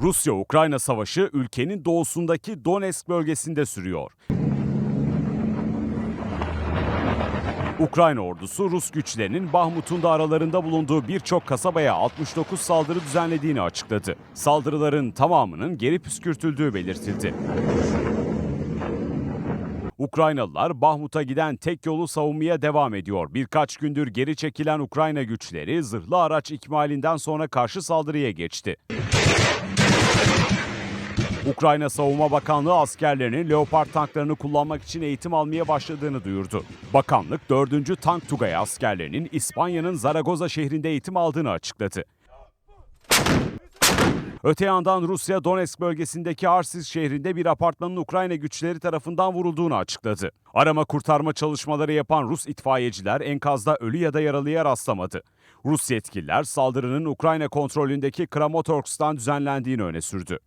Rusya-Ukrayna savaşı ülkenin doğusundaki Donetsk bölgesinde sürüyor. Ukrayna ordusu Rus güçlerinin Bahmut'un da aralarında bulunduğu birçok kasabaya 69 saldırı düzenlediğini açıkladı. Saldırıların tamamının geri püskürtüldüğü belirtildi. Ukraynalılar Bahmut'a giden tek yolu savunmaya devam ediyor. Birkaç gündür geri çekilen Ukrayna güçleri zırhlı araç ikmalinden sonra karşı saldırıya geçti. Ukrayna Savunma Bakanlığı askerlerinin Leopard tanklarını kullanmak için eğitim almaya başladığını duyurdu. Bakanlık 4. Tank Tugay askerlerinin İspanya'nın Zaragoza şehrinde eğitim aldığını açıkladı. Öte yandan Rusya Donetsk bölgesindeki Arsis şehrinde bir apartmanın Ukrayna güçleri tarafından vurulduğunu açıkladı. Arama kurtarma çalışmaları yapan Rus itfaiyeciler enkazda ölü ya da yaralıya rastlamadı. Rus yetkililer saldırının Ukrayna kontrolündeki Kramatorsk'tan düzenlendiğini öne sürdü.